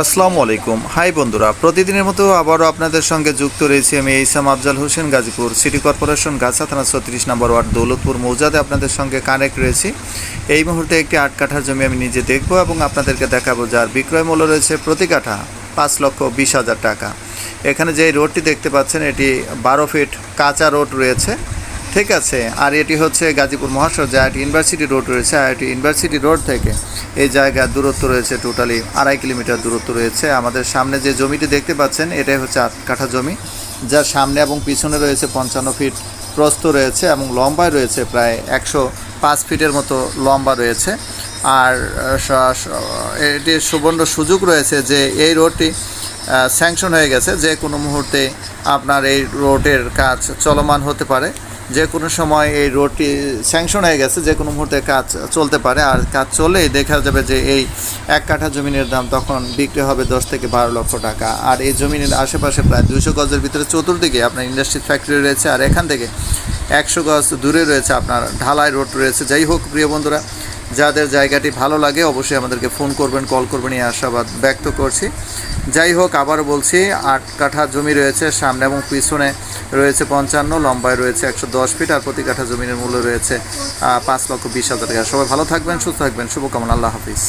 আসসালামু আলাইকুম। হাই বন্ধুরা, প্রতিদিনের মতো আবারও আপনাদের সঙ্গে যুক্ত রয়েছি আমি ইসাম আফজাল হোসেন, গাজীপুর সিটি কর্পোরেশন, গাছা থানা ছত্রিশ নম্বর ওয়ার্ড, দৌলতপুর মৌজাতে আপনাদের সঙ্গে কানেক্ট রয়েছি। এই মুহূর্তে একটি আট কাঠার জমি আমি নিজে দেখব এবং আপনাদেরকে দেখাবো যার বিক্রয় মূল্য রয়েছে প্রতি কাঠা পাঁচ লক্ষ বিশ হাজার টাকা। এখানে যে রোডটি দেখতে পাচ্ছেন, এটি বারো ফিট কাঁচা রোড রয়েছে। ঠিক আছে, আর এটি হচ্ছে গাজীপুর মহাশয় যে আইটি ইউনিভার্সিটি রোড রয়েছে। আইটি ইউনিভার্সিটি রোড থেকে এই জায়গার দূরত্ব রয়েছে টোটালি আড়াই কিলোমিটার দূরত্ব রয়েছে। আমাদের সামনে যে জমিটি দেখতে পাচ্ছেন, এটাই হচ্ছে আট কাঠা জমি, যার সামনে এবং পিছনে রয়েছে পঞ্চান্ন ফিট প্রস্থ রয়েছে এবং লম্বায় রয়েছে প্রায় একশো পাঁচ ফিটের মতো লম্বা রয়েছে। আর এটির সুবর্ণ সুযোগ রয়েছে যে এই রোডটি স্যাংশন হয়ে গেছে, যে কোনো মুহূর্তে আপনার এই রোডের কাজ চলমান হতে পারে। যে কোনো সময় এই রোডটি স্যাংশন হয়ে গেছে, যে কোনো মুহূর্তে কাজ চলতে পারে। আর কাজ চললেই দেখা যাবে যে এই এক কাঠা জমিনের দাম তখন বিক্রি হবে দশ থেকে বারো লক্ষ টাকা। আর এই জমিনের আশেপাশে প্রায় দুশো গজের ভিতরে চতুর্দিকে আপনার ইন্ডাস্ট্রি ফ্যাক্টরি রয়েছে। আর এখান থেকে একশো গজ দূরে রয়েছে আপনার ঢালাই রোড রয়েছে। যাই হোক, প্রিয় বন্ধুরা যাদের জায়গাটি ভালো লাগে অবশ্যই আমাদেরকে ফোন করবেন, কল করবেন, এই আশাবাদ ব্যক্ত করছি। যাই হোক, আবারও বলছি, আট কাঠা জমি রয়েছে, সামনে এবং পিছনে রয়েছে পঞ্চান্ন, লম্বায় রয়েছে একশো দশ ফিট, আর প্রতি কাঠা জমির মূল্য রয়েছে পাঁচ লক্ষ বিশ হাজার টাকা। সবাই ভালো থাকবেন, সুস্থ থাকবেন, শুভকামনা, আল্লাহ হাফিজ।